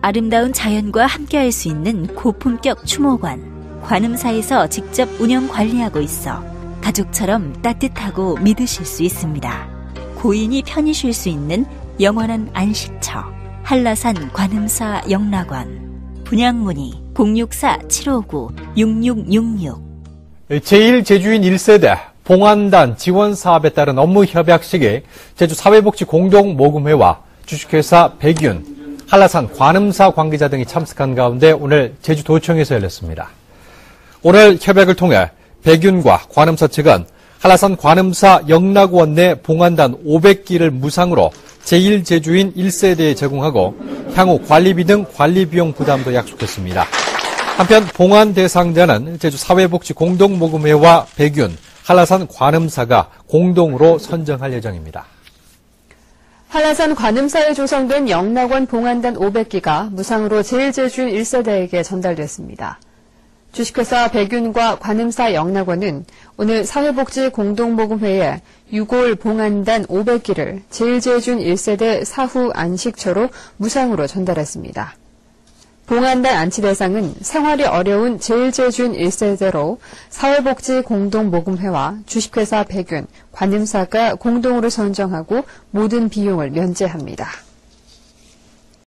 아름다운 자연과 함께할 수 있는 고품격 추모관. 관음사에서 직접 운영 관리하고 있어 가족처럼 따뜻하고 믿으실 수 있습니다. 고인이 편히 실수 있는 영원한 안식처. 한라산 관음사 영락원. 분양문의 064-759-6666. 제1제주인 1세대 봉안단 지원 사업에 따른 업무 협약식에 제주 사회복지 공동모금회와 주식회사 백윤, 한라산 관음사 관계자 등이 참석한 가운데 오늘 제주도청에서 열렸습니다. 오늘 협약을 통해 백윤과 관음사 측은 한라산 관음사 영락원 내 봉안단 500기를 무상으로 제1제주인 1세대에 제공하고 향후 관리비 등 관리비용 부담도 약속했습니다. 한편 봉안 대상자는 제주 사회복지 공동모금회와 백윤, 한라산 관음사가 공동으로 선정할 예정입니다. 한라산 관음사에 조성된 영락원 봉안단 500기가 무상으로 제일제주인 1세대에게 전달됐습니다. 주식회사 백윤과 관음사 영락원은 오늘 사회복지 공동모금회에 6월 봉안단 500기를 제일제주인 1세대 사후 안식처로 무상으로 전달했습니다. 봉안단 안치 대상은 생활이 어려운 제일제주인 1세대로 사회복지 공동모금회와 주식회사 백윤, 관음사가 공동으로 선정하고 모든 비용을 면제합니다.